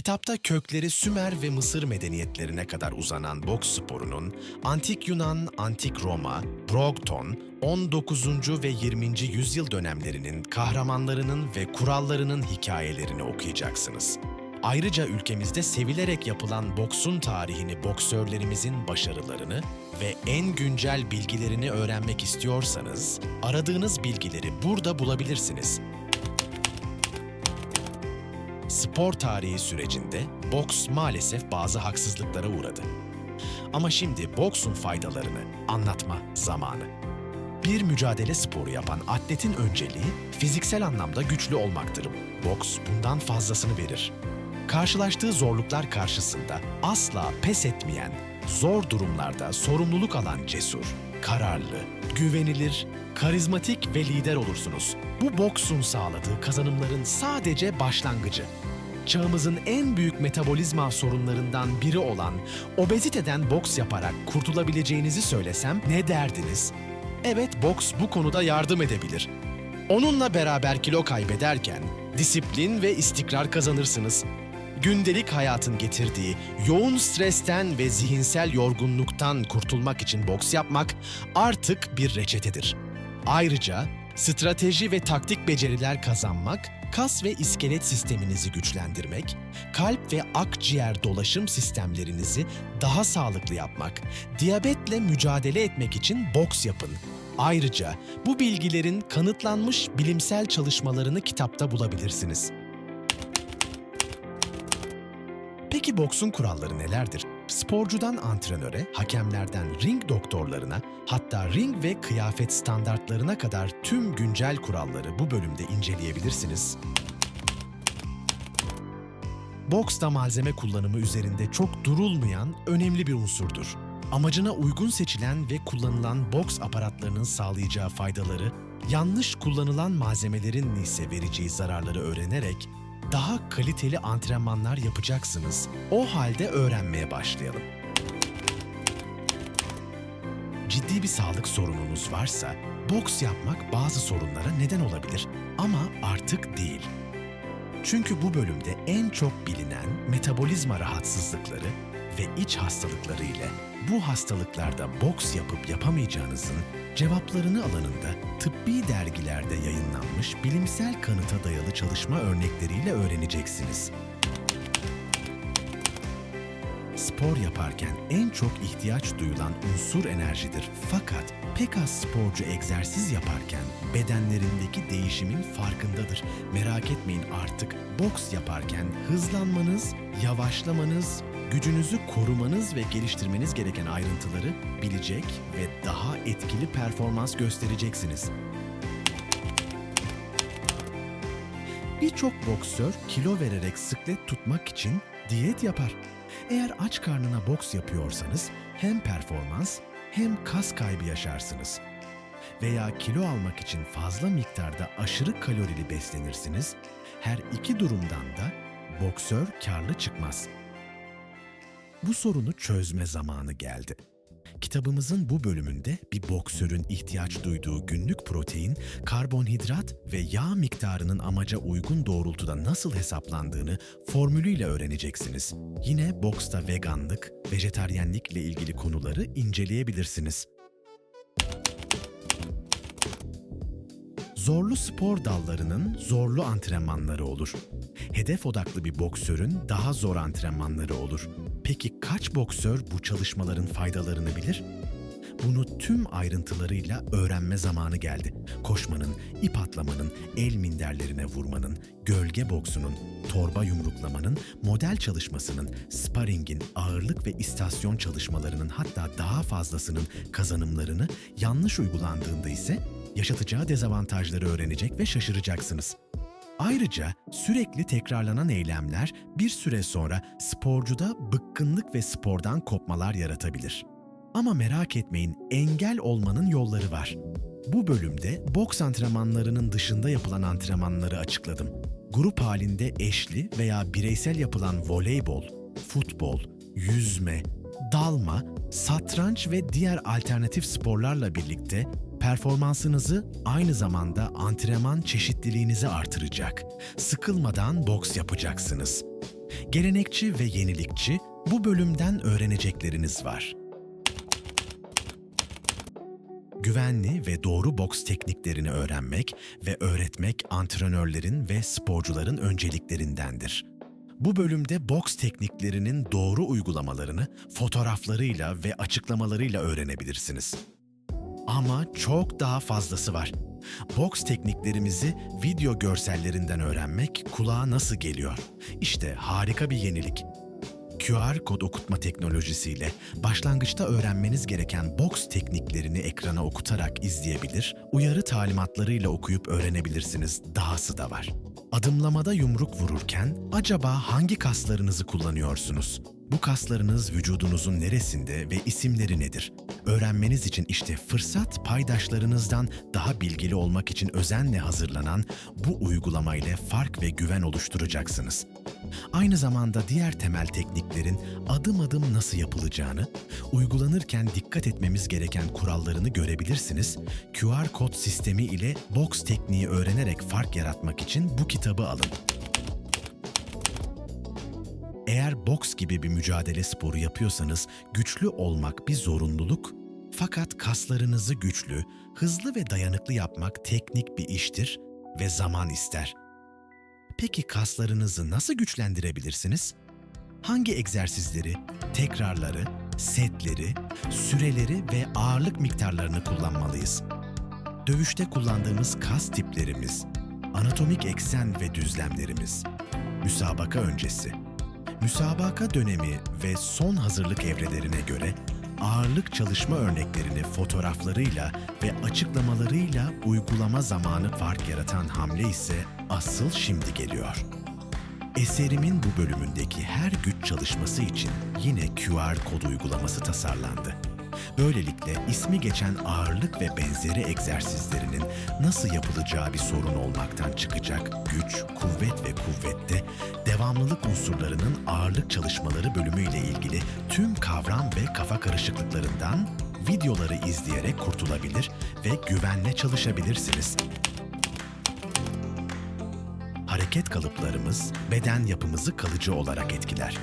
Kitapta kökleri Sümer ve Mısır medeniyetlerine kadar uzanan boks sporunun Antik Yunan, Antik Roma, Brogton, 19. ve 20. yüzyıl dönemlerinin kahramanlarının ve kurallarının hikayelerini okuyacaksınız. Ayrıca ülkemizde sevilerek yapılan boksun tarihini, boksörlerimizin başarılarını ve en güncel bilgilerini öğrenmek istiyorsanız aradığınız bilgileri burada bulabilirsiniz. Spor tarihi sürecinde boks maalesef bazı haksızlıklara uğradı. Ama şimdi boksun faydalarını anlatma zamanı. Bir mücadele sporu yapan atletin önceliği fiziksel anlamda güçlü olmaktır. Boks bundan fazlasını verir. Karşılaştığı zorluklar karşısında asla pes etmeyen, zor durumlarda sorumluluk alan cesur, kararlı, güvenilir, karizmatik ve lider olursunuz. Bu boksun sağladığı kazanımların sadece başlangıcı. Çağımızın en büyük metabolizma sorunlarından biri olan obeziteden boks yaparak kurtulabileceğinizi söylesem ne derdiniz? Evet, boks bu konuda yardım edebilir. Onunla beraber kilo kaybederken disiplin ve istikrar kazanırsınız. Gündelik hayatın getirdiği yoğun stresten ve zihinsel yorgunluktan kurtulmak için boks yapmak artık bir reçetedir. Ayrıca strateji ve taktik beceriler kazanmak, kas ve iskelet sisteminizi güçlendirmek, kalp ve akciğer dolaşım sistemlerinizi daha sağlıklı yapmak, diyabetle mücadele etmek için boks yapın. Ayrıca bu bilgilerin kanıtlanmış bilimsel çalışmalarını kitapta bulabilirsiniz. Peki boksun kuralları nelerdir? Sporcudan antrenöre, hakemlerden ring doktorlarına, hatta ring ve kıyafet standartlarına kadar tüm güncel kuralları bu bölümde inceleyebilirsiniz. Boksta malzeme kullanımı üzerinde çok durulmayan önemli bir unsurdur. Amacına uygun seçilen ve kullanılan boks aparatlarının sağlayacağı faydaları, yanlış kullanılan malzemelerin ise vereceği zararları öğrenerek daha kaliteli antrenmanlar yapacaksınız. O halde öğrenmeye başlayalım. Ciddi bir sağlık sorununuz varsa, boks yapmak bazı sorunlara neden olabilir ama artık değil. Çünkü bu bölümde en çok bilinen metabolizma rahatsızlıkları ve iç hastalıkları ile bu hastalıklarda boks yapıp yapamayacağınızın cevaplarını alanında tıbbi dergilerde yayınlanmış bilimsel kanıta dayalı çalışma örnekleriyle öğreneceksiniz. Spor yaparken en çok ihtiyaç duyulan unsur enerjidir. Fakat pek az sporcu egzersiz yaparken bedenlerindeki değişimin farkındadır. Merak etmeyin artık boks yaparken hızlanmanız, yavaşlamanız, gücünüzü korumanız ve geliştirmeniz gereken ayrıntıları bilecek ve daha etkili performans göstereceksiniz. Birçok boksör kilo vererek sıklet tutmak için diyet yapar. Eğer aç karnına boks yapıyorsanız hem performans hem kas kaybı yaşarsınız. Veya kilo almak için fazla miktarda aşırı kalorili beslenirsiniz. Her iki durumdan da boksör karlı çıkmaz. Bu sorunu çözme zamanı geldi. Kitabımızın bu bölümünde bir boksörün ihtiyaç duyduğu günlük protein, karbonhidrat ve yağ miktarının amaca uygun doğrultuda nasıl hesaplandığını formülüyle öğreneceksiniz. Yine boksta veganlık, vejetaryenlikle ilgili konuları inceleyebilirsiniz. Zorlu spor dallarının zorlu antrenmanları olur. Hedef odaklı bir boksörün daha zor antrenmanları olur. Peki kaç boksör bu çalışmaların faydalarını bilir? Bunu tüm ayrıntılarıyla öğrenme zamanı geldi. Koşmanın, ip atlamanın, el minderlerine vurmanın, gölge boksunun, torba yumruklamanın, model çalışmasının, sparringin, ağırlık ve istasyon çalışmalarının hatta daha fazlasının kazanımlarını yanlış uygulandığında ise yaşatacağı dezavantajları öğrenecek ve şaşıracaksınız. Ayrıca sürekli tekrarlanan eylemler bir süre sonra sporcuda bıkkınlık ve spordan kopmalar yaratabilir. Ama merak etmeyin, engel olmanın yolları var. Bu bölümde boks antrenmanlarının dışında yapılan antrenmanları açıkladım. Grup halinde eşli veya bireysel yapılan voleybol, futbol, yüzme, dalma, satranç ve diğer alternatif sporlarla birlikte performansınızı aynı zamanda antrenman çeşitliliğinizi artıracak. Sıkılmadan boks yapacaksınız. Gelenekçi ve yenilikçi bu bölümden öğrenecekleriniz var. Güvenli ve doğru boks tekniklerini öğrenmek ve öğretmek antrenörlerin ve sporcuların önceliklerindendir. Bu bölümde boks tekniklerinin doğru uygulamalarını fotoğraflarıyla ve açıklamalarıyla öğrenebilirsiniz. Ama çok daha fazlası var. Boks tekniklerimizi video görsellerinden öğrenmek kulağa nasıl geliyor? İşte harika bir yenilik. QR kod okutma teknolojisiyle başlangıçta öğrenmeniz gereken boks tekniklerini ekrana okutarak izleyebilir, uyarı talimatlarıyla okuyup öğrenebilirsiniz. Dahası da var. Adımlamada yumruk vururken acaba hangi kaslarınızı kullanıyorsunuz? Bu kaslarınız vücudunuzun neresinde ve isimleri nedir? Öğrenmeniz için işte fırsat paydaşlarınızdan daha bilgili olmak için özenle hazırlanan bu uygulamayla fark ve güven oluşturacaksınız. Aynı zamanda diğer temel tekniklerin adım adım nasıl yapılacağını, uygulanırken dikkat etmemiz gereken kurallarını görebilirsiniz. QR kod sistemi ile boks tekniği öğrenerek fark yaratmak için bu kitabı alın. Eğer boks gibi bir mücadele sporu yapıyorsanız güçlü olmak bir zorunluluk. Fakat kaslarınızı güçlü, hızlı ve dayanıklı yapmak teknik bir iştir ve zaman ister. Peki kaslarınızı nasıl güçlendirebilirsiniz? Hangi egzersizleri, tekrarları, setleri, süreleri ve ağırlık miktarlarını kullanmalıyız? Dövüşte kullandığımız kas tiplerimiz, anatomik eksen ve düzlemlerimiz, müsabaka öncesi, müsabaka dönemi ve son hazırlık evrelerine göre ağırlık çalışma örneklerini fotoğraflarıyla ve açıklamalarıyla uygulama zamanı fark yaratan hamle ise asıl şimdi geliyor. Eserimin bu bölümündeki her güç çalışması için yine QR kod uygulaması tasarlandı. Böylelikle ismi geçen ağırlık ve benzeri egzersizlerinin nasıl yapılacağı bir sorun olmaktan çıkacak güç, kuvvet ve kuvvette devamlılık unsurlarının ağırlık çalışmaları bölümüyle ilgili tüm kavram ve kafa karışıklıklarından videoları izleyerek kurtulabilir ve güvenle çalışabilirsiniz. Hareket kalıplarımız beden yapımızı kalıcı olarak etkiler.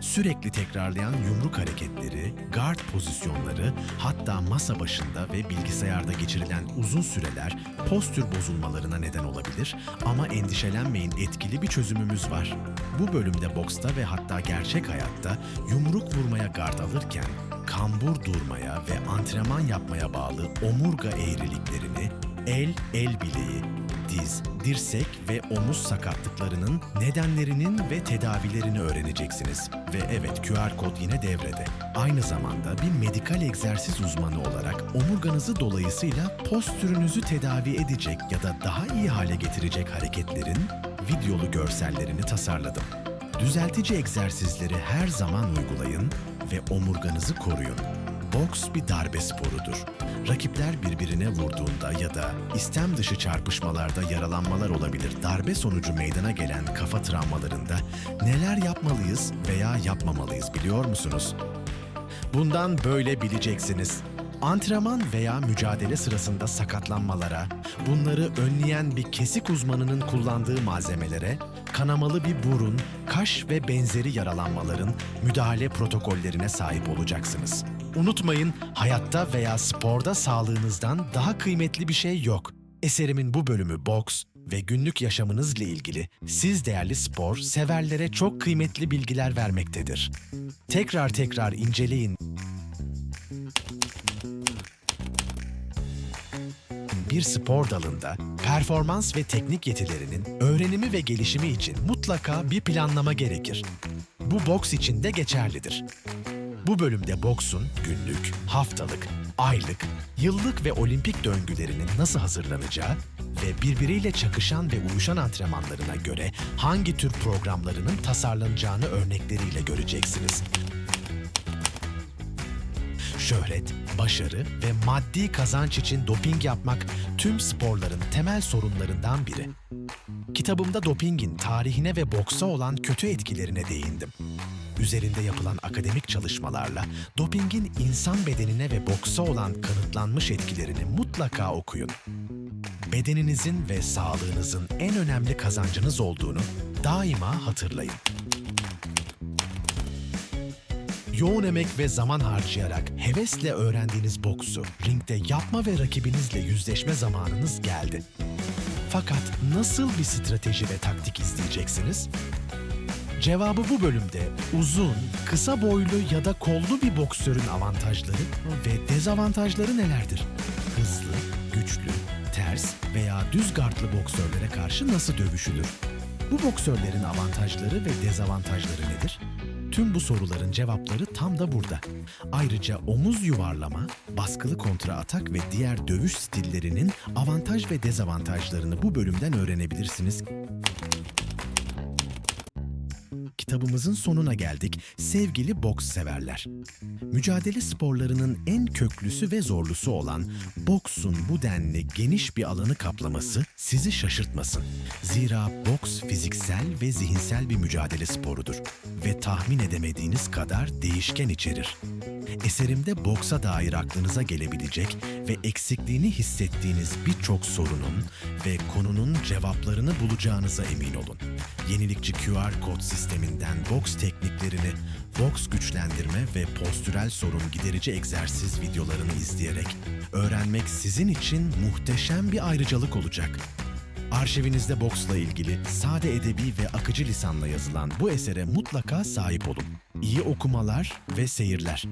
Sürekli tekrarlayan yumruk hareketleri, guard pozisyonları, hatta masa başında ve bilgisayarda geçirilen uzun süreler postür bozulmalarına neden olabilir ama endişelenmeyin etkili bir çözümümüz var. Bu bölümde boksta ve hatta gerçek hayatta yumruk vurmaya gard alırken kambur durmaya ve antrenman yapmaya bağlı omurga eğriliklerini, el, el bileği, diz, dirsek ve omuz sakatlıklarının nedenlerinin ve tedavilerini öğreneceksiniz. Ve evet QR kod yine devrede. Aynı zamanda bir medikal egzersiz uzmanı olarak omurganızı dolayısıyla postürünüzü tedavi edecek ya da daha iyi hale getirecek hareketlerin videolu görsellerini tasarladım. Düzeltici egzersizleri her zaman uygulayın ve omurganızı koruyun. Boks bir darbe sporudur. Rakipler birbirine vurduğunda ya da istem dışı çarpışmalarda yaralanmalar olabilir. Darbe sonucu meydana gelen kafa travmalarında neler yapmalıyız veya yapmamalıyız biliyor musunuz? Bundan böyle bileceksiniz. Antrenman veya mücadele sırasında sakatlanmalara, bunları önleyen bir kesik uzmanının kullandığı malzemelere, kanamalı bir burun, kaş ve benzeri yaralanmaların müdahale protokollerine sahip olacaksınız. Unutmayın, hayatta veya sporda sağlığınızdan daha kıymetli bir şey yok. Eserimin bu bölümü boks ve günlük yaşamınızla ilgili siz değerli spor severlere çok kıymetli bilgiler vermektedir. Tekrar tekrar inceleyin bir spor dalında performans ve teknik yetilerinin öğrenimi ve gelişimi için mutlaka bir planlama gerekir. Bu boks için de geçerlidir. Bu bölümde boksun günlük, haftalık, aylık, yıllık ve olimpik döngülerinin nasıl hazırlanacağı ve birbiriyle çakışan ve uyuşan antrenmanlarına göre hangi tür programlarının tasarlanacağını örnekleriyle göreceksiniz şöhret, başarı ve maddi kazanç için doping yapmak tüm sporların temel sorunlarından biri. Kitabımda dopingin tarihine ve boksa olan kötü etkilerine değindim. Üzerinde yapılan akademik çalışmalarla dopingin insan bedenine ve boksa olan kanıtlanmış etkilerini mutlaka okuyun. Bedeninizin ve sağlığınızın en önemli kazancınız olduğunu daima hatırlayın. Yoğun emek ve zaman harcayarak hevesle öğrendiğiniz boksu ringde yapma ve rakibinizle yüzleşme zamanınız geldi. Fakat nasıl bir strateji ve taktik izleyeceksiniz? Cevabı bu bölümde uzun, kısa boylu ya da kollu bir boksörün avantajları ve dezavantajları nelerdir? Hızlı, güçlü, ters veya düz gardlı boksörlere karşı nasıl dövüşülür? Bu boksörlerin avantajları ve dezavantajları nedir? Tüm bu soruların cevapları tam da burada. Ayrıca omuz yuvarlama, baskılı kontra atak ve diğer dövüş stillerinin avantaj ve dezavantajlarını bu bölümden öğrenebilirsiniz. Kitabımızın sonuna geldik sevgili boks severler. Mücadele sporlarının en köklüsü ve zorlusu olan boksun bu denli geniş bir alanı kaplaması sizi şaşırtmasın. Zira boks fiziksel ve zihinsel bir mücadele sporudur tahmin edemediğiniz kadar değişken içerir. Eserimde boksa dair aklınıza gelebilecek ve eksikliğini hissettiğiniz birçok sorunun ve konunun cevaplarını bulacağınıza emin olun. Yenilikçi QR kod sisteminden boks tekniklerini, boks güçlendirme ve postürel sorun giderici egzersiz videolarını izleyerek öğrenmek sizin için muhteşem bir ayrıcalık olacak. Arşivinizde boksla ilgili sade edebi ve akıcı lisanla yazılan bu esere mutlaka sahip olun. İyi okumalar ve seyirler.